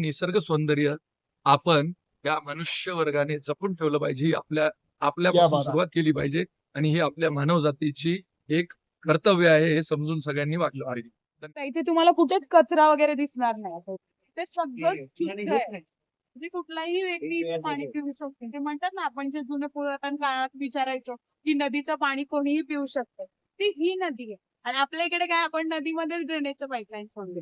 निसर्ग सौंदर्य आपण या मनुष्य वर्गाने जपून ठेवलं पाहिजे. आपल्या आपल्यापासून. सुरुवात केली पाहिजे आणि ही आपल्या मानव जातीची एक कर्तव्य आहे हे समजून सगळ्यांनी वागलं पाहिजे. तर इथे तुम्हाला कुठेच कचरा वगैरे दिसणार नाही. ते सगळं म्हणजे कुठलाही व्यक्ती पाणी पिऊ शकते. ते म्हणतात ना आपण जे जुने पुरातन काळात विचारायचो की नदीचं पाणी कोणीही पिऊ शकतं. ती ही नदी आहे. आणि आपल्या इकडे काय आपण नदीमध्ये ड्रेनेजचं पाईपलाईन सोडले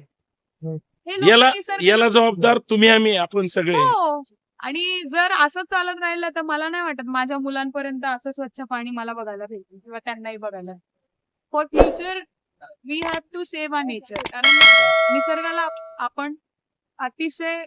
हे याला याला जबाबदार तुम्ही आम्ही आपण सगळे. हो. आणि जर असं चालत राहिलं तर मला नाही वाटत माझ्या मुलांपर्यंत असं स्वच्छ पाणी मला बघायला भेटेल किंवा त्यांनाही बघायला for future we have to save our nature कारण निसर्गाला आप- आपण अतिशय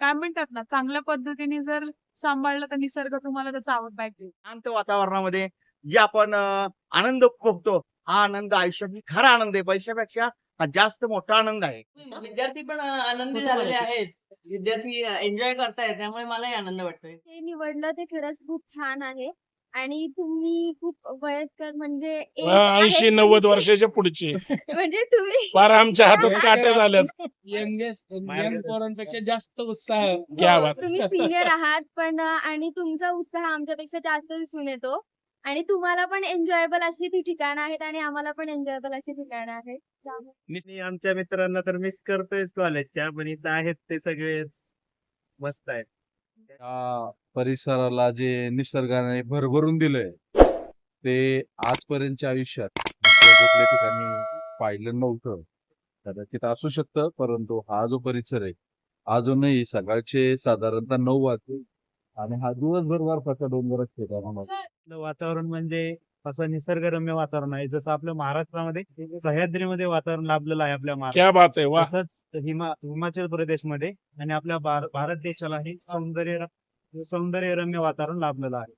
काय म्हणतात ना चांगल्या पद्धतीने जर सांभाळलं तर निसर्ग तुम्हाला त्याचा आउटबॅक देईल. शांत वातावरणामध्ये जे आपण आनंद उपभोगतो हा आनंद आयुष्यातील खरा आनंद आहे. पैशापेक्षा हा जास्त मोठा आनंद आहे. विद्यार्थी पण आनंदी झालेले आहेत. विद्यार्थी एन्जॉय करतायत त्यामुळे मलाही आनंद वाटतोय. ते निवडलं ते खरंच खूप छान आहे. आणि तुम्ही खूप वयस्कर म्हणजे age आहे ऐंशी नव्वद तुमची. वर्षाच्या पुढचे. म्हणजे तुम्ही फार आमच्या हातात काट्या झाल्यात यंगेस्ट यंग पोरांपेक्षा जास्त उत्साह. क्या हो, बात तुम्ही सिनियर आहात पण आणि तुमचा उत्साह आमच्यापेक्षा जास्त दिसून येतो. आणि तुम्हाला पण एन्जॉयबल अशी ती ठिकाणं आहेत आणि आम्हाला पण एन्जॉयबल अशी ठिकाणं आहेत. त्यामुळे मी आमच्या मित्रांना तर मिस करतोय कॉलेजच्या पण इथं आहेत ते सगळेच मस्त आहेत. या परिसराला जे निसर्गाने भरभरून दिलंय ते आजपर्यंतच्या आयुष्यात दुसऱ्या कुठल्या ठिकाणी पाहिलं नव्हतं. कदाचित असू शकतं परंतु हा जो परिसर आहे अजूनही सकाळचे साधारणतः नऊ वाजले आणि हा दिवसभर बर्फाचा डोंगर असते आपलं वातावरण म्हणजे असं निसर्गरम्य वातावरण आहे. जसं आपल्या महाराष्ट्रामध्ये सह्याद्रीमध्ये वातावरण लाभलेलं आहे आपल्या क्या बात आहे वा. तसंच हिमा हिमाचल प्रदेशमध्ये आणि आपल्या भार- भारत देशालाही सौंदर्य सौंदर्यरम्य वातावरण लाभलेलं आहे.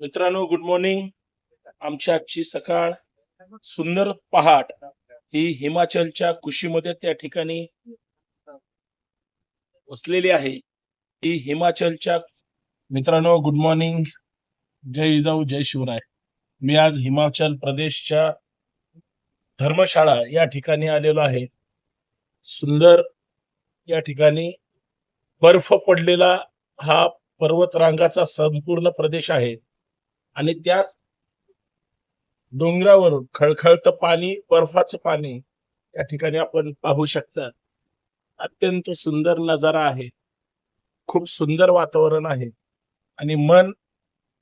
मित्रांनो गुड मॉर्निंग आमची आजची सकाळ सुंदर पहाट ही हिमाचलच्या कुशीमध्ये त्या ठिकाणी वसलेली आहे. ही हिमाचलच्या मित्रांनो गुड मॉर्निंग जय जिजाऊ जय शिवराय. मी आज हिमाचल प्रदेशच्या धर्मशाळा या ठिकाणी आलेलो आहे. सुंदर या ठिकाणी बर्फ पडलेला हा पर्वतरांगाचा संपूर्ण प्रदेश आहे. आणि त्याच डोंगरावरून खळखळतं पाणी बर्फाचं पाणी या ठिकाणी आपण पाहू शकता. अत्यंत सुंदर नजारा आहे. खूप सुंदर वातावरण आहे. आणि मन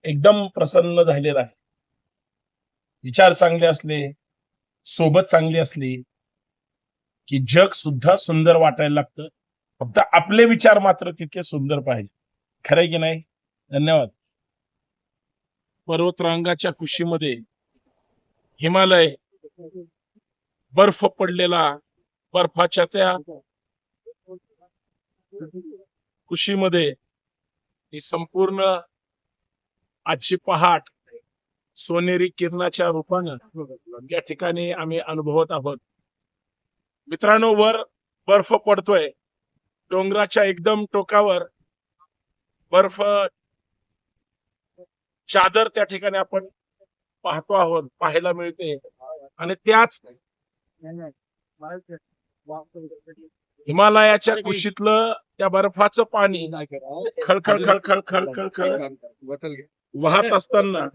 एकदम प्रसन्न झालेलं आहे. विचार चांगले असले सोबत चांगली असली की जग सुद्धा सुंदर वाटायला लागतं. फक्त आपले विचार मात्र तितके सुंदर पाहिजे. खरंय की नाही? धन्यवाद. पर्वतरांगाच्या कुशीमध्ये हिमालय बर्फ पडलेला बर्फाच्या त्या कुशीमध्ये ही संपूर्ण आजची पहाट सोनेरी किरणाच्या रूपानं या ठिकाणी आम्ही अनुभवत आहोत. मित्रांनो वर बर्फ पडतोय. डोंगराच्या एकदम टोकावर बर्फ चादर त्या ठिकाणी आपण पाहतो आहोत पाहायला मिळते. आणि त्याच हिमालयाच्या कुशीतलं त्या बर्फाचं पाणी खळखळ खळखळ खळखळ खळ वाहत असताना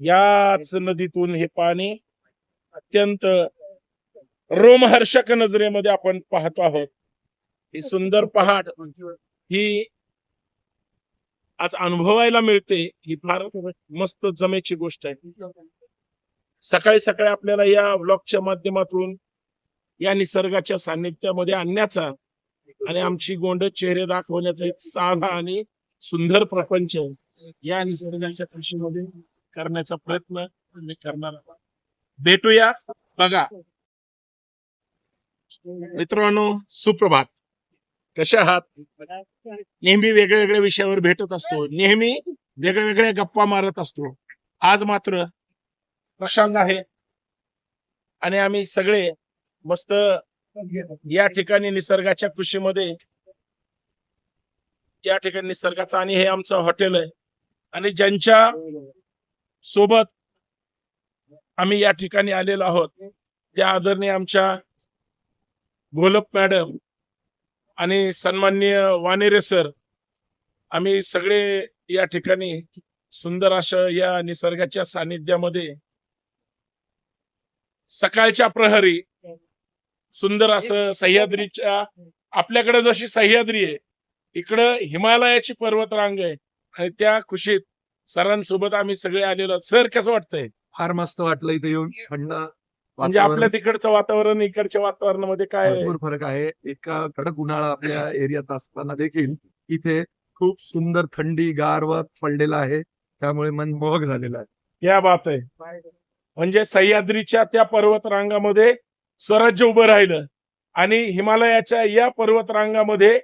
याच नदीतून हे पाणी अत्यंत रोमहर्षक नजरेमध्ये आपण पाहतो आहोत. ही सुंदर पहाट ही आज अनुभवायला मिळते. ही फार मस्त जमेची गोष्ट आहे. सकाळी सकाळी आपल्याला या ब्लॉगच्या माध्यमातून या निसर्गाच्या सान्निध्यामध्ये आणण्याचा आणि आमची गोंड चेहरे दाखवण्याचा एक साधा आणि सुंदर प्रपंच या निसर्गाच्या कृषीमध्ये करण्याचा प्रयत्न मी करणार आहोत. भेटूया बघा. मित्रांनो सुप्रभात. कसे आहात? नेहमी वेगळ्या वेगळ्या विषयावर भेटत असतो. नेहमी वेगळ्या वेगळ्या गप्पा मारत असतो. आज मात्र प्रशांत आहे. आणि आम्ही सगळे मस्त या ठिकाणी निसर्गाच्या कृषीमध्ये या ठिकाणी निसर्गाचं आणि हे आमचं हॉटेल आहे. आणि ज्यांच्या सोबत आम्ही या ठिकाणी आलेलो आहोत त्या आदरणीय आमच्या गोलप मॅडम आणि सन्माननीय वानेरे सर आम्ही सगळे या ठिकाणी सुंदर अशा या निसर्गाच्या सानिध्यामध्ये सकाळच्या प्रहरी सुंदर असं सह्याद्रीच्या आपल्याकडे जशी सह्याद्री आहे इकडं हिमालयाची पर्वतरांग आहे आणि त्या खुशीत सरांसोबत आम्ही सगळे आलेलो आहोत. सर कसं वाटतंय? फार मस्त वाटलं इथे येऊन. थंड म्हणजे वातावरण. आपल्या तिकडचं वातावरण इकडच्या वातावरणामध्ये काय? भरपूर फरक आहे. इतका कडक उन्हाळा आपल्या एरियात असताना देखील इथे खूप सुंदर थंडी गारवा पडलेला आहे. त्यामुळे मन मोहक झालेलं आहे. क्या बात आहे. म्हणजे सह्याद्रीच्या त्या पर्वतरांगामध्ये स्वराज्य उभं राहिलं. आणि हिमालयाच्या या पर्वतरांगामध्ये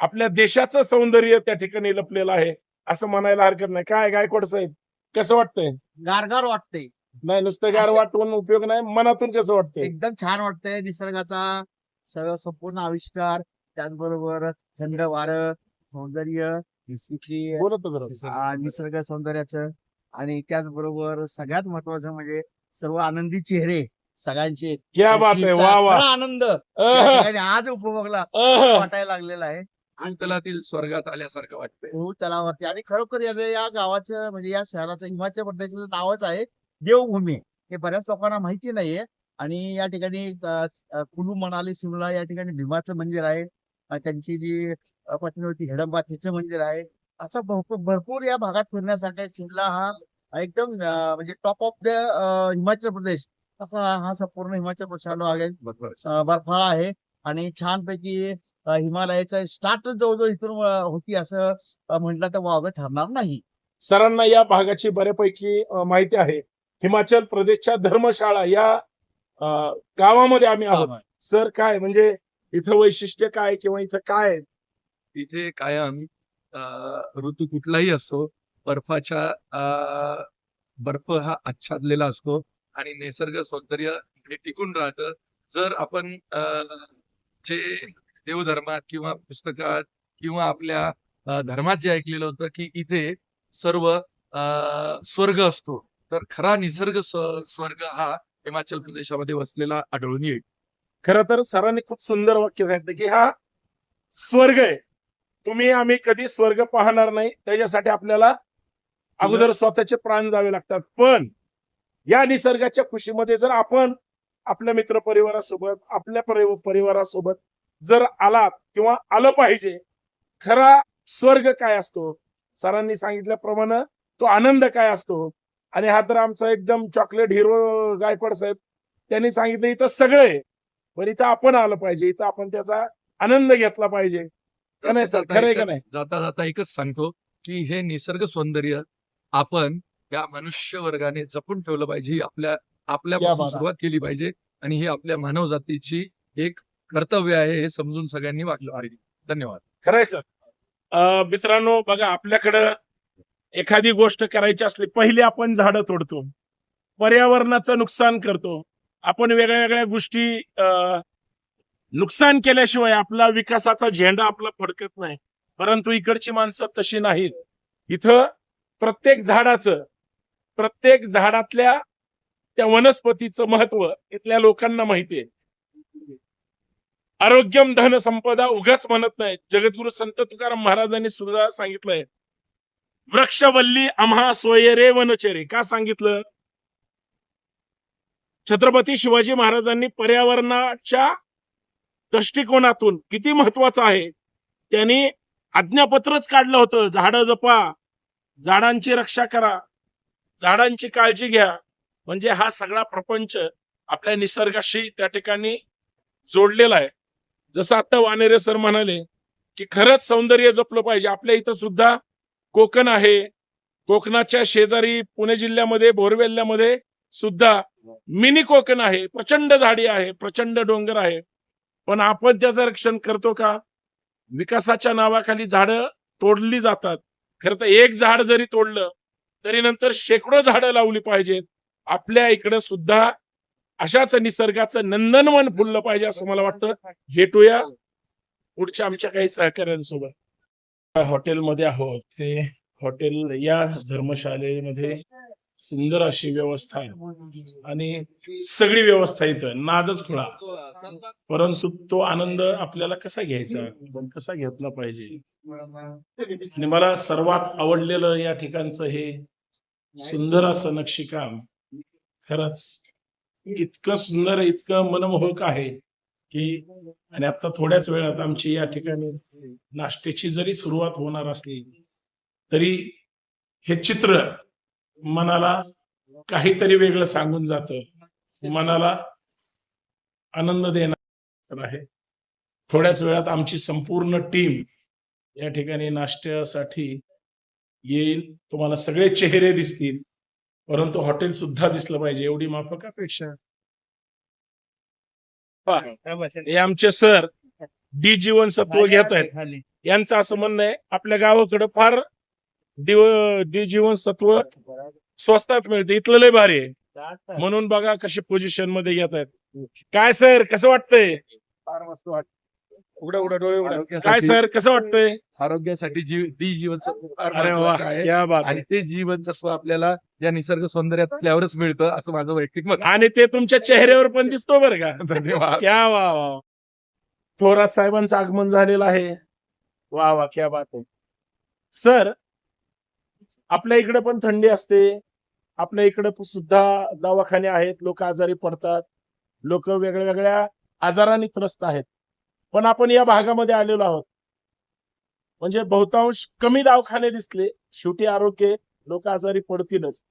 आपल्या देशाचं सौंदर्य त्या ठिकाणी लपलेलं आहे असं म्हणायला हरकत नाही. काय गायकवाड साहेब कसं वाटतंय? गारगार वाटते नाही नुसतं गार असं- वाटून उपयोग नाही मनातून कसं वाटतंय? एकदम छान वाटतंय निसर्गाचा सर्व संपूर्ण आविष्कार त्याचबरोबर थंड वारं सौंदर्य इथली बोलत होतो आ, निसर्ग सौंदर्याचं. आणि त्याचबरोबर सगळ्यात महत्वाचं म्हणजे सर्व आनंदी चेहरे सगळ्यांचे क्या बात आहे. वा वा. खरा आनंद या अह, ठिकाणी आज उपभोगला अह. वाटायला लागलेला आहे. अंतलातील स्वर्गात आल्यासारखं वाटतंय. हो तलावावरती आणि खरोखर या या गावाचं म्हणजे या शहराचं हिमाचल प्रदेशचं नावच आहे देवभूमी. हे बऱ्याच लोकांना माहिती नाहीये. आणि या ठिकाणी अ, स- अ, कुलू मनाली शिमला या ठिकाणी भीमाचं मंदिर आहे. अ, त्यांची जी अ, पत्नी होती हिडंबा तिचं मंदिर आहे. असं भरपूर भरपूर या भागात फिरण्यासाठी आहे. शिमला हा एकदम अ, म्हणजे top of the Himachal Pradesh. असा हा संपूर्ण हिमाचल प्रदेशाला आहे. बर्फाळा आहे आणि छानपैकी हिमालयाचा स्टार्ट जवळजवळ इथून होती असं म्हटलं तर वावगं ठरणार नाही. सरांना या भागाची बऱ्यापैकी माहिती आहे. हिमाचल प्रदेशच्या धर्मशाळा या गावामध्ये आम्ही आहोत. सर काय म्हणजे इथं वैशिष्ट्य काय किंवा इथं काय आहे? इथे कायम अं, ऋतू कुठलाही असतो बर्फाच्या अं, बर्फ हा आच्छादलेला असतो. आणि निसर्ग सौंदर्य हे टिकून राहतं. जर आपण अं, जे देवधर्मात किंवा पुस्तकात किंवा आपल्या धर्मात जे ऐकलेलं होतं की इथे सर्व स्वर्ग असतो तर खरा निसर्ग स्व- स्वर्ग हा हिमाचल प्रदेशामध्ये वसलेला आढळून येईल. खरं तर सरांनी खूप सुंदर वाक्य सांगितलं की हा स्वर्ग आहे. तुम्ही आम्ही कधी स्वर्ग पाहणार नाही त्याच्यासाठी आपल्याला अगोदर स्वतःचे प्राण जावे लागतात. पण या निसर्गाच्या खुशीमध्ये जर आपण आपल्या मित्र परिवारासोबत आपल्या परि- परिवारासोबत जर आलात किंवा आलं पाहिजे खरा स्वर्ग काय असतो? सरांनी सांगितल्याप्रमाणे तो आनंद काय असतो? आणि हा तर आमचा एकदम चॉकलेट हिरो गायकवाड साहेब त्यांनी सांगितलं इथं सगळं पण इथं आपण आलं पाहिजे इथं आपण त्याचा आनंद घेतला पाहिजे. का नाही सर? खरंय का नाही? जाता जाता एकच सांगतो की हे निसर्ग सौंदर्य आपण या मनुष्य वर्गाने जपून ठेवलं पाहिजे आपल्या आपल्यापासून. सुरुवात केली पाहिजे आणि ही आपल्या मानव जातीची एक कर्तव्य आहे हे समजून सगळ्यांनी वागलं पाहिजे. धन्यवाद. खरंय सर. अं, मित्रांनो बघा आपल्याकडं एखादी गोष्ट करायची असली पहिले आपण झाडं तोडतो पर्यावरणाचं नुकसान करतो. आपण वेगळ्या वेगळ्या गोष्टी अं, नुकसान केल्याशिवाय आपला विकासाचा झेंडा आपला फडकत नाही. परंतु इकडची माणसं तशी नाहीत. इथं प्रत्येक झाडाचं प्रत्येक झाडातल्या त्या वनस्पतीचं महत्त्व इथल्या लोकांना माहिती आहे. आरोग्यम धन संपदा उगाच म्हणत नाही जगद्गुरु संत तुकाराम महाराजांनी सुद्धा सांगितलंय. वृक्षवल्ली आम्हा सोयरे वनचेरे. का सांगितलं? छत्रपती शिवाजी महाराजांनी पर्यावरणाच्या दृष्टिकोनातून किती महत्वाचं आहे त्यांनी आज्ञापत्रच काढलं होतं. झाडं जपा झाडांची रक्षा करा. झाडांची काळजी घ्या. म्हणजे हा सगळा प्रपंच आपल्या निसर्गाशी त्या ठिकाणी जोडलेला आहे. जसं आता वानेरे सर म्हणाले की खरंच सौंदर्य जपलं पाहिजे. आपल्या इथं सुद्धा कोकण आहे. कोकणाच्या शेजारी पुणे जिल्ह्यामध्ये बोरवेल्ल्यामध्ये सुद्धा मिनी कोकण आहे. प्रचंड झाडी आहे प्रचंड डोंगर आहे. पण आपण त्याचं रक्षण करतो का? विकासाच्या नावाखाली झाडं तोडली जातात. खरं तर एक झाड जरी तोडलं तरी नंतर शेकडो झाडं लावली पाहिजेत. आपल्या इकडं सुद्धा अशाच निसर्गाचं नंदनवन फुललं पाहिजे असं मला वाटतं. भेटूया पुढच्या आमच्या काही सहकाऱ्यांसोबत. हॉटेलमध्ये आहोत ते. हॉटेल या धर्मशाळेमध्ये सुंदर अशी व्यवस्था आहे. आणि सगळी व्यवस्था इथं. नादच खुळा. परंतु तो आनंद आपल्याला कसा घ्यायचा? कसा घेतला पाहिजे? आणि मला सर्वात आवडलेलं या ठिकाणचं हे सुंदर असं नक्षीकाम खरंच इतकं सुंदर इतकं मनमोहक आहे की आणि आता थोड्याच वेळात आमची या ठिकाणी नाश्त्याची जरी सुरुवात होणार असली तरी हे चित्र मनाला काहीतरी वेगळं सांगून जात. मनाला आनंद देणार आहे. थोड्याच वेळात आमची संपूर्ण टीम या ठिकाणी नाश्त्यासाठी येईल तुम्हाला सगळे चेहरे दिसतील. परंतु हॉटेल सुद्धा दिसलं पाहिजे एवढी माफक अपेक्षा. पहा, हे आमचे सर डी जीवनसत्व घेत आहेत. यांचं असं म्हणणं आहे आपल्या गावाकडे फार डी जीवनसत्व स्वस्तात मिळते इथलं लय भारी आहे. म्हणून बघा कशी पोझिशनमध्ये घेत आहेत. काय सर कसं वाटतंय? फार मस्त वाटत उघडा उघडा डोळे उघडा. काय सर? कसं वाटतंय? आरोग्यासाठी जीव डी जीवनसत्व अरे वा या बात आणि ते जीवनसत्व आपल्याला या निसर्ग सौंदर्यात आपल्यावरच मिळतं असं माझं वैयक्तिक मत आणि ते तुमच्या चेहऱ्यावर पण दिसतो बरं का. धन्यवाद. क्या वा वा थोरात साहेबांचं आगमन झालेलं आहे. वा वा क्या बात आहे. सर आपल्या इकडे पण थंडी असते. आपल्या इकडे सुद्धा दवाखाने आहेत. लोक आजारी पडतात. लोक वेगळ्या वेगळ्या आजाराने त्रस्त आहेत. पण आपण या भागामध्ये आलेलो आहोत. म्हणजे बहुतांश कमी दवाखाने दिसले शेवटी आरोग्य लोक आजारी पडतीलच.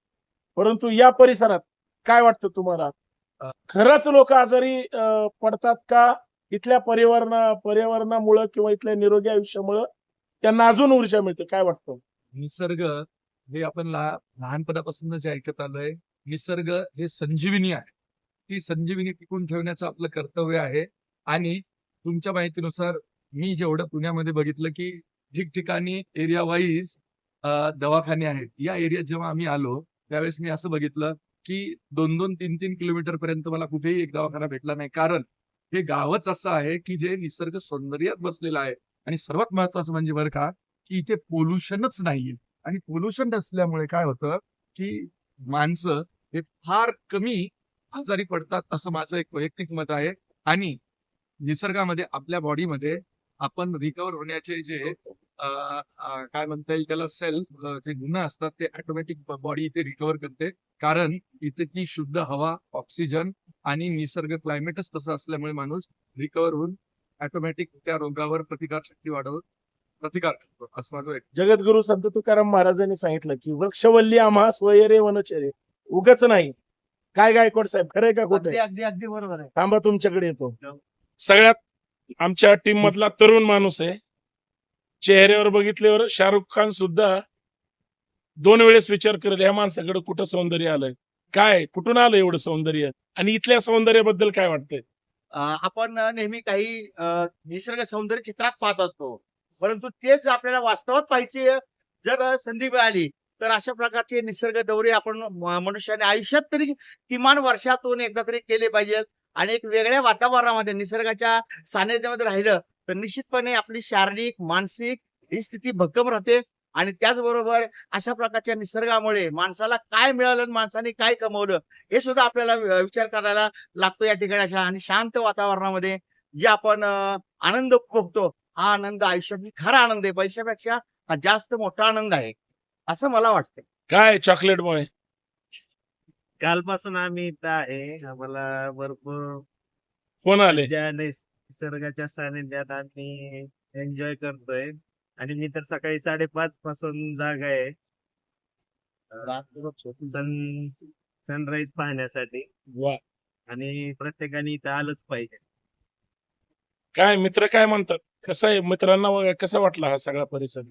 परंतु या परिसरात काय वाटतं तुम्हाला? खरंच लोक आजारी पडतात का? इथल्या पर्यावरणा पर्यावरणामुळं किंवा इथल्या निरोगी आयुष्यामुळं त्यांना अजून ऊर्जा मिळते काय वाटतं? निसर्ग हे आपण लहा- लहानपणापासून जे ऐकत आलोय निसर्ग हे संजीवनी आहे. ती संजीवनी टिकून ठेवण्याचं आपलं कर्तव्य आहे. आणि तुमच्या माहितीनुसार मी जेवढं पुण्यामध्ये बघितलं की ठिकठिकाणी एरिया वाईज दवाखाने आहेत. या एरियात जेव्हा आम्ही आलो त्यावेळेस मी असं बघितलं की दोन दोन तीन तीन किलोमीटर पर्यंत मला कुठेही एक दवाखाना भेटला नाही. कारण हे गावच असं आहे की जे निसर्ग सौंदर्यात बसलेलं आहे. आणि सर्वात महत्वाचं म्हणजे बरं का की इथे पोल्युशनच नाहीये. आणि पोल्युशन नसल्यामुळे काय होतं की माणसं हे फार कमी आजारी पडतात असं माझं एक वैयक्तिक मत आहे. आणि निसर्गामध्ये आपल्या बॉडीमध्ये आपण रिकवर होण्याचे जे काय म्हणता येईल त्याला सेल्फ जे गुन्हा असतात ते ऑटोमॅटिक बॉडी इथे रिकवर करते. कारण इथे ती शुद्ध हवा ऑक्सिजन आणि निसर्ग क्लायमेटच तसं असल्यामुळे माणूस रिकवर होऊन ऑटोमॅटिक त्या रोगावर प्रतिकार शक्ती वाढवून प्रतिकार करतो. असं माझं एक जगद्गुरु संत तुकाराम महाराजांनी सांगितलं की वृक्षवल्ली आम्हा स्वयरे वनचरे. उगच नाही. काय गायकवाड साहेब खरंय का अगदी कुठे अगदी अगदी बरोबर आहे. थांबा तुमच्याकडे येतो. सगळ्यात आमच्या टीम मधला तरुण माणूस आहे. चेहऱ्यावर बघितल्यावर शाहरुख खान सुद्धा दोन वेळेस विचार करेल या माणसाकडे कुठं सौंदर्य आलंय? काय? कुठून आलं एवढं सौंदर्य? आणि इथल्या सौंदर्याबद्दल काय वाटतंय? आपण नेहमी काही निसर्ग सौंदर्य चित्रात पाहत असतो. परंतु तेच आपल्याला वास्तवात पाहिजे. जर संधी मिळाली तर अशा प्रकारचे निसर्ग दौरे आपण मनुष्याने आयुष्यात तरी किमान वर्षातून एकदा तरी केले पाहिजेत. आणि एक वेगळ्या वातावरणामध्ये निसर्गाच्या सानिध्यामध्ये राहिलं तर निश्चितपणे आपली शारीरिक मानसिक ही स्थिती भक्कम राहते. आणि त्याचबरोबर अशा प्रकारच्या निसर्गामुळे माणसाला काय मिळालं माणसाने काय कमवलं हे सुद्धा आपल्याला विचार करायला लागतो या ठिकाणी अशा आणि शांत वातावरणामध्ये जे आपण आनंद उपभोगतो हा आनंद आयुष्यातली खरा आनंद आहे. पैशापेक्षा हा जास्त मोठा आनंद आहे असं मला वाटतं काय चॉकलेटमुळे? कालपासून आम्ही इथं आहे. आम्हाला भरपूर कोण आले? ज्या निसर्गाच्या सानिध्यात आम्ही एन्जॉय करतोय. आणि मी तर सकाळी साडेपाच पासून जागा आहे. सन सनराईज पाहण्यासाठी. वा. आणि प्रत्येकाने इथं आलंच पाहिजे. काय मित्र काय म्हणतात? कसं आहे? मित्रांना वगैरे कसा वाटला हा सगळा परिसर?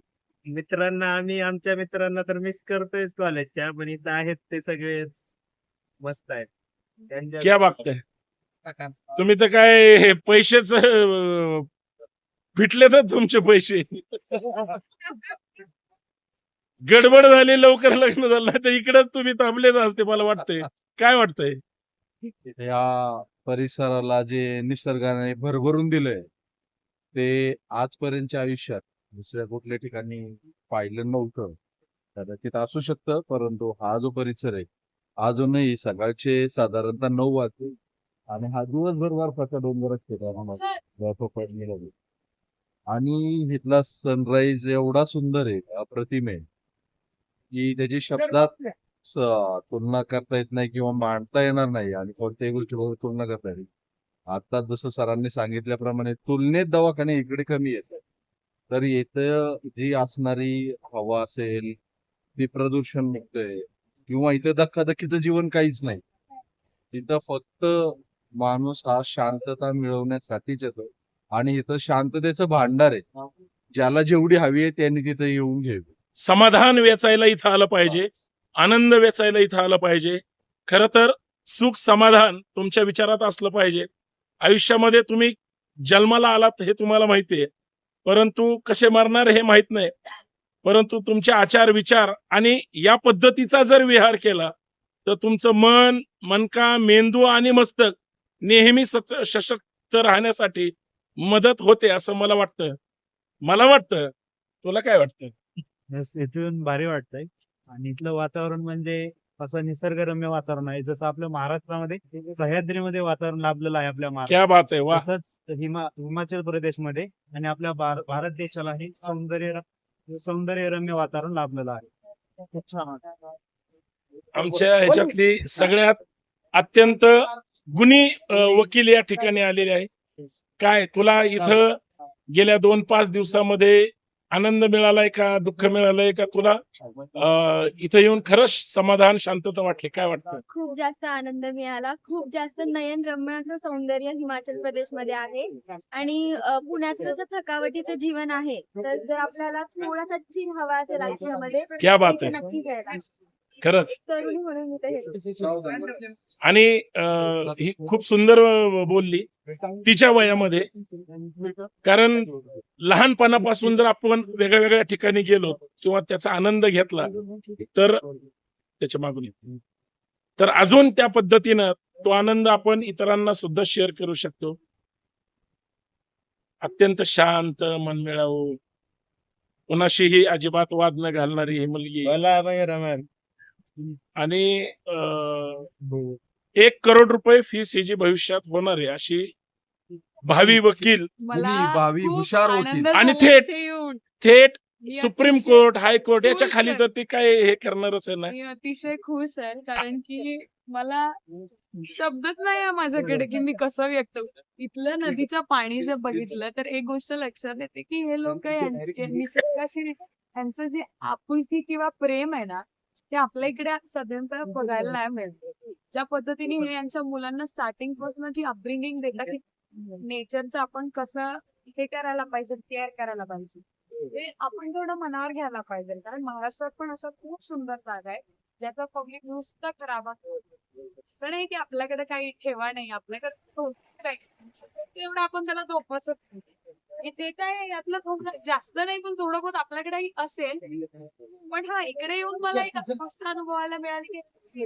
मित्रांना आम्ही आमच्या मित्रांना तर मिस करतोय कॉलेजच्या पण इथं आहेत ते सगळेच. मस्त आहेत त्यांच्या क्या बघताय तुम्ही तर काय हे पैसेच फिटले तर तुमचे पैसे. गडबड झाली लवकर लग्न झालं नाही तर इकडेच तुम्ही थांबलेच असते मला वाटतंय. काय वाटतंय? या परिसराला जे निसर्गाने भरभरून दिलंय ते आजपर्यंतच्या आयुष्यात दुसऱ्या कुठल्या ठिकाणी पाहिलं नव्हतं. कदाचित असू शकतं परंतु हा जो परिसर आहे अजूनही सकाळचे साधारणतः नऊ वाजले आणि हा दिवसभर बर्फाचा डोंगर असते त्यामध्ये बर्फ पडलेला. आणि इथला सनराईज एवढा सुंदर आहे अप्रतिम आहे की त्याची शब्दात तुलना करता येत नाही किंवा मांडता येणार नाही आणि कोणत्याही गोष्टीबरोबर तुलना करता येईल. आता जसं सरांनी सांगितल्याप्रमाणे तुलनेत दवाखाने इकडे कमी आहेत. तर इथं जी असणारी हवा असेल ती प्रदूषण मुक्त आहे. किंवा इथं धक्काधक्कीचं जीवन काहीच नाही. इथं फक्त माणूस हा शांतता मिळवण्यासाठीच येतो. आणि इथं शांततेचं भांडार आहे. ज्याला जेवढी हवी आहे त्यांनी तिथं येऊन घ्यावी. समाधान वेचायला इथं आलं पाहिजे. आनंद वेचायला इथं आलं पाहिजे. खर तर सुख समाधान तुमच्या विचारात असलं पाहिजे. आयुष्यामध्ये तुम्ही जन्माला आलात हे तुम्हाला माहिती आहे. परंतु कसे मरणार हे माहीत नाही. परंतु तुमचे आचार विचार आणि या पद्धतीचा जर विहार केला तर तुमचं मन मनका मेंदू आणि मस्तक नेहमी सशक्त राहण्यासाठी मदत होते असं मला वाटतं. मला वाटतं. तुला काय वाटतं? इथून भारी वाटतंय. आणि इथलं वातावरण म्हणजे असं निसर्गरम्य वातावरण आहे. जसं आपल्या महाराष्ट्रामध्ये सह्याद्रीमध्ये वातावरण लाभलेलं आहे आपल्या महाराष्ट्रात तसंच हिमा हिमाचल प्रदेशमध्ये आणि आपल्या भार- भारत देशालाही सौंदर्य सौंदर्यरम्य वातावरण लाभलेलं आहे. खूप छान. वाटतं. आमच्या ह्याच्यातली सगळ्यात अत्यंत गुणी वकील या ठिकाणी आलेले आहे. काय तुला इथं गेल्या दोन पाच दिवसामध्ये आनंद मिळालाय का? दुःख मिळालंय का तुला? इथं येऊन खरंच समाधान शांतता वाटली. काय वाटतं? खूप जास्त आनंद मिळाला. खूप जास्त नयनरम्य असं सौंदर्य हिमाचल प्रदेशमध्ये आहे. आणि पुण्याचं जसं थकावटीचं जीवन आहे तर जर आपल्याला थोडासा चिल हवा असेल आयुष्यामध्ये क्या बात आहे. नक्की खरंच. तरुणी म्हणून. आणि अ, ही खूप सुंदर बोलली तिच्या वयामध्ये. कारण लहानपणापासून जर आपण वेगळ्या वेगळ्या ठिकाणी गेलो किंवा त्याचा आनंद घेतला तर त्याच्या मागून येतो. तर अजून त्या पद्धतीनं तो आनंद आपण इतरांना सुद्धा शेअर करू शकतो. अत्यंत शांत मनमिळावू. कुणाशीही अजिबात वाद न घालणारी ही मुलगी. आणि अं, एक करोड रुपये फीस ही जी भविष्यात होणार आहे अशी भावी वकील मला भावी हुशार होतील. आणि थेट- थेट सुप्रीम कोर्ट हायकोर्ट याच्या खाली. तर ती काय हे करणारच आहे ना मी अतिशय खुश आहे कारण की मला शब्दच नाही आहे माझ्याकडे की मी कसं व्यक्त. इथलं नदीचं पाणी जर बघितलं तर एक गोष्ट लक्षात येते की हे लोक निसर्गाशी यांचं जे आपुलकी किंवा प्रेम आहे ना ते आपल्या इकडे सध्या बघायला नाही मिळत. ज्या पद्धतीने हे यांच्या मुलांना स्टार्टिंगपासून जी अपब्रिंगिंग देतात की नेचरचं आपण कसं हे करायला पाहिजे केअर करायला पाहिजे. ते आपण थोडं मनावर घ्यायला पाहिजे. कारण महाराष्ट्रात पण असं खूप सुंदर जागा आहे ज्याचा पब्लिक नुसतं खराबा करतो. असं नाही की आपल्याकडे काही ठेवा नाही आपल्याकडे. तेवढं आपण त्याला जोपासत नाही. हे जे काय यातलं थोडं जास्त नाही पण थोडं बहुत आपल्याकडे असेल पण हा इकडे येऊन मला एक गोष्ट अनुभवायला मिळाली की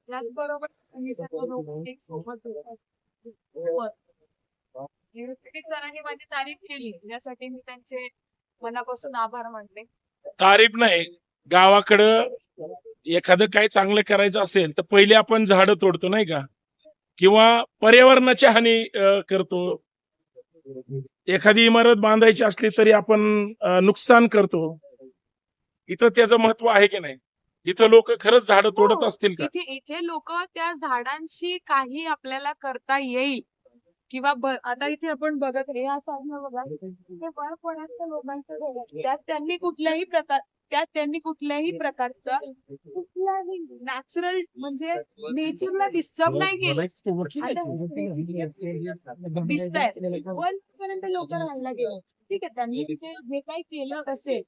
त्याचबरोबर. युनिव्हर्सिटी सरांनी माझी तारीफ केली. यासाठी मी त्यांचे मनापासून आभार मानले तारीफ नाही. गावाकडं एखादं काय चांगलं करायचं असेल तर पहिले आपण झाडं तोडतो नाही का? किंवा पर्यावरणाची हानी करतो. एखादी इमारत बांधायची असली तरी आपण नुकसान करतो. इथं त्याचं महत्त्व आहे की नाही? इथं लोक खरंच झाडं तोडत हो. असतील का? इथे इथे लोक त्या झाडांशी काही आपल्याला करता येईल. किंवा आता इथे आपण बघत हे असं बघा ते वरपर्यंत लोकांचं. त्यात त्यांनी कुठल्याही प्रकार त्यात त्यांनी कुठल्याही प्रकारचं कुठल्याही नॅचरल म्हणजे नेचरला डिस्टर्ब नाही केलं. दिसतायत वरपर्यंत लोक राहायला गेले. ठीक आहे त्यांनी तिथे जे काही केलं असेल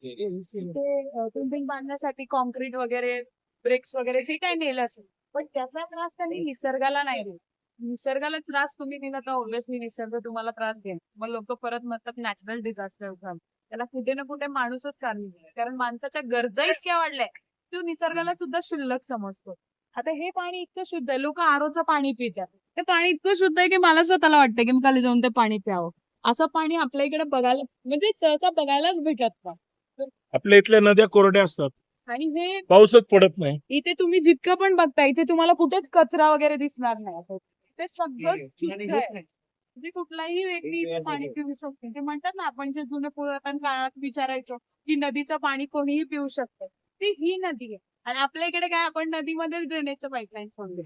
ते बिल्डिंग बांधण्यासाठी कॉन्क्रीट वगैरे ब्रेक्स वगैरे जे काही नेलं असेल पण त्याचा त्रास त्यांनी निसर्गाला नाही दिला. निसर्गाला त्रास तुम्ही दिला तर ऑब्व्हियसली निसर्ग तुम्हाला त्रास देईल. मग लोक परत म्हणतात नॅचरल डिझास्टर झालं. त्याला कुठे ना कुठे माणूसच कारणीभूत. कारण माणसाच्या गरजा इतक्या वाढल्या तो निसर्गाला सुद्धा शुल्लक समजतो. आता हे पाणी इतकं शुद्ध आहे लोक आरोचं पाणी पितात. ते पाणी इतकं शुद्ध आहे की मला स्वतःला वाटतं की मी खाली जाऊन ते पाणी प्यावं. असं पाणी आपल्या इकडे बघायला म्हणजे सहसा बघायलाच भेटत नाही. आपल्या इथल्या नद्या कोरड्या असतात. आणि हे पाऊसच पडत नाही. इथे तुम्ही जितकं पण बघता इथे तुम्हाला कुठेच कचरा वगैरे दिसणार नाही. ते सगळं शुद्ध आहे. म्हणजे कुठलाही व्यक्ती इथे पाणी पिऊ शकते. ते म्हणतात ना आपण जे जुने पुरातन काळात विचारायचो की नदीचं पाणी कोणीही पिऊ शकतं. ती ही नदी आहे. आणि आपल्या इकडे काय आपण नदीमध्ये ड्रेनेजचं पाईपलाईन सोडले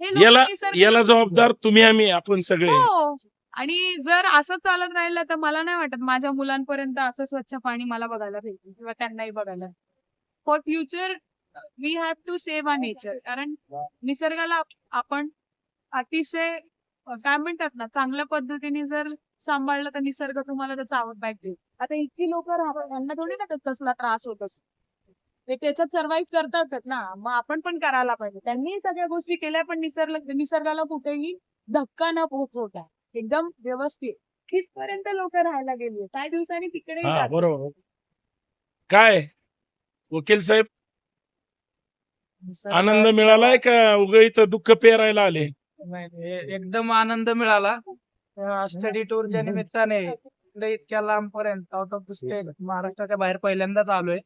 हे लोकं याला निसर्ग- याला जबाबदार तुम्ही आम्ही आपण सगळे. हो. आणि जर असं चालत राहिलं तर मला नाही वाटत माझ्या मुलांपर्यंत असं स्वच्छ पाणी मला बघायला भेटेल किंवा त्यांनाही बघायला for future we have to save our nature कारण निसर्गाला आपण अतिशय काय म्हणतात ना चांगल्या पद्धतीने जर सांभाळलं तर निसर्ग तुम्हाला त्याचा आवड बॅक देईल. आता इतकी लोक राहतात त्यांना थोडी ना कसला त्रास होत असतो ते त्याच्यात सर्व्हाइव्ह करतातच ना. मग आपण पण करायला पाहिजे. त्यांनी सगळ्या गोष्टी केल्या पण निसर्ग निसर्गाला कुठेही धक्का न पोहोचवता. एकदम व्यवस्थित. तिथपर्यंत लोक राहायला गेली. काही दिवसांनी तिकडे हा बरोबर. काय? वकील साहेब? आनंद मिळालाय का? उग इथं दुःख पेरायला आले. नाही, नाही, एकदम आनंद मिळाला. स्टडी टूरच्या निमित्ताने इकडे इतक्या लांब पर्यंत आउट ऑफ द स्टेट महाराष्ट्राच्या बाहेर पहिल्यांदाच आलोय.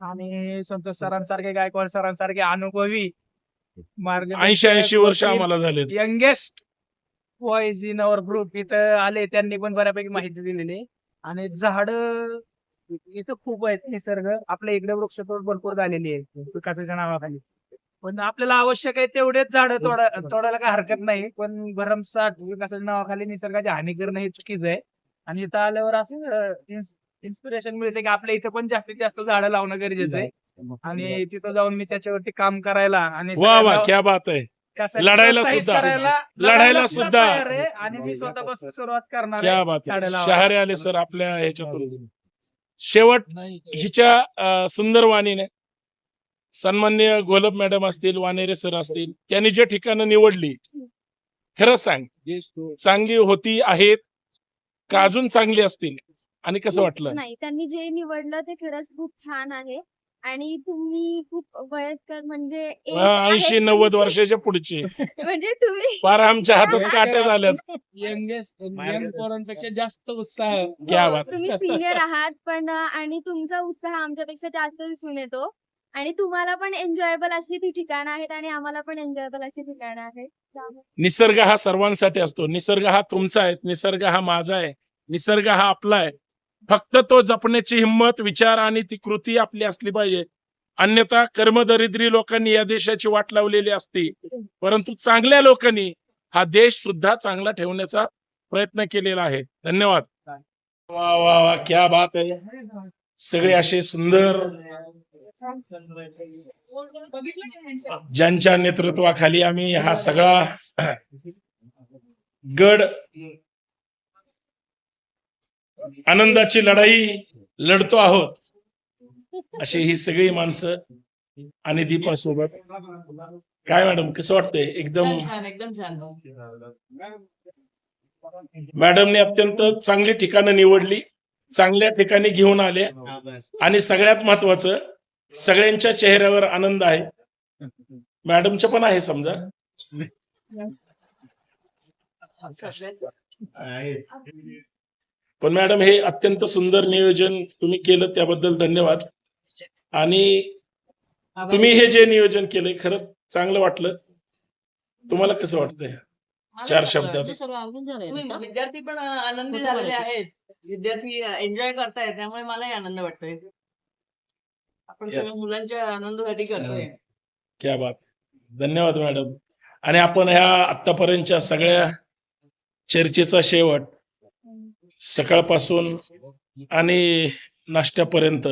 आणि संतोष सरांसारखे गायकवाड सरांसारखे अनुभवी ऐंशी ऐंशी वर्ष आम्हाला झालेत. यंगेस्ट इन अवर ग्रुप इथं आले त्यांनी पण बऱ्यापैकी माहिती दिलेली आहे. आणि झाड इथं खूप आहेत निसर्ग. आपल्या इकडे वृक्षतोड भरपूर झालेली आहे विकासाच्या नावाखाली. पण आपल्याला आवश्यक आहे तेवढेच झाड तोडा तोडायला काय हरकत नाही. पण भरमसाठ विकासाच्या नावाखाली निसर्गाची हानी करणं हे चुकीचं आहे. आणि इथं आल्यावर असं इन्स्पिरेशन मिळते की आपल्या इथं पण जास्तीत जास्त झाडं लावणं गरजेचं आहे. आणि तिथं जाऊन मी त्याच्यावरती काम करायला आणि वा वा सगळ्यांना क्या बात आहे. लढायला सुद्धा. लढायला सुद्धा. आणि मी स्वतःपासून सुरुवात करणार. शहारे आले सर आपल्या ह्याच्यातून. शेवट हिच्या सुंदर वाणीने सन्मान्य गोलब मॅडम असतील वानेरे सर असतील त्यांनी जे ठिकाणं निवडली खरंच सांग. चांगली होती आहेत का अजून चांगली असतील? आणि कसं वाटलं? नाही त्यांनी जे निवडलं ते खरंच खूप छान आहे. आणि तुम्ही खूप वयस्कर म्हणजे age आहे ऐंशी नव्वद तुमची. वर्षाच्या पुढचे. म्हणजे तुम्ही फार आमच्या हातात काट्या झाल्यात. यंगेस्ट यंग पोरांपेक्षा जास्त उत्साह. क्या हो, बात. तुम्ही सिनियर आहात पण अं, आणि तुमचा उत्साह आमच्यापेक्षा जास्त दिसून येतो. आणि तुम्हाला पण एन्जॉयबल अशी ती ठिकाणं आहेत आणि आम्हाला पण एन्जॉयबल अशी ठिकाणं आहेत. त्यामुळे निसर्ग हा सर्वांसाठी असतो. निसर्ग हा तुमचा आहे. निसर्ग हा माझा आहे. निसर्ग हा आपला आहे. फक्त तो जपण्याची हिंमत विचार आणि ती कृती आपली असली पाहिजे. अन्यथा कर्मदरिद्री लोकांनी या देशाची वाट लावलेली असती. परंतु चांगल्या लोकांनी हा देश सुद्धा चांगला ठेवण्याचा प्रयत्न केलेला आहे. धन्यवाद. वा वा वा क्या बात आहे. सगळे असे सुंदर. ज्यांच्या नेतृत्वाखाली आम्ही हा सगळा गड आनंदाची लढाई लढतो आहोत. अशी ही सगळी माणसं आणि दीपा सोबत. काय मॅडम कसं वाटतंय? एकदम छान छान एकदम छान. मॅडमने अत्यंत चांगली ठिकाणं निवडली चांगल्या ठिकाणी घेऊन आले. आणि सगळ्यात महत्वाचं सगळ्यांच्या चेहऱ्यावर आनंद आहे. मॅडमचं पण आहे समजा. पण मॅडम हे अत्यंत सुंदर नियोजन तुम्ही केलं त्याबद्दल धन्यवाद. आणि तुम्ही हे जे नियोजन केलंय खरंच चांगलं वाटलं. तुम्हाला कसं वाटतंय? चार शब्दात. तुम्ही विद्यार्थी पण आनंदी झालेले आहेत. विद्यार्थी एन्जॉय करतायत त्यामुळे मलाही आनंद वाटतोय. आपण. सगळ्या मुलांच्या आनंदासाठी करतोय. क्या बात. धन्यवाद मॅडम. आणि आपण ह्या आतापर्यंतच्या सगळ्या चर्चेचा शेवट सकाळपासून आणि नाश्त्यापर्यंत.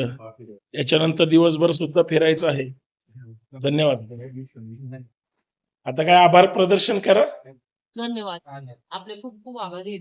याच्यानंतर दिवसभर सुद्धा फिरायचं आहे. धन्यवाद. आता काय आभार प्रदर्शन करा. धन्यवाद. आपले खूप खूप आभारी